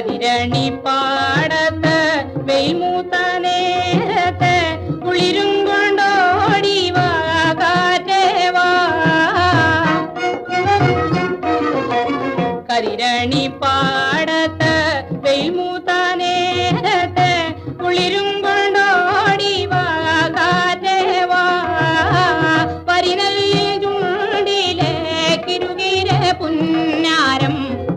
திரணி பாடத்த வெய்மூத்த நேரத்த குளிரும் கொண்டோடி வா காற்றேவா கரிரணி பாடத்த வெய்மூத்த நேரத்த குளிரும் கொண்டோடி வா காற்றேவா பரிநல்லி ചുണ്ടിലെ കിരുകിര പുന്നാരം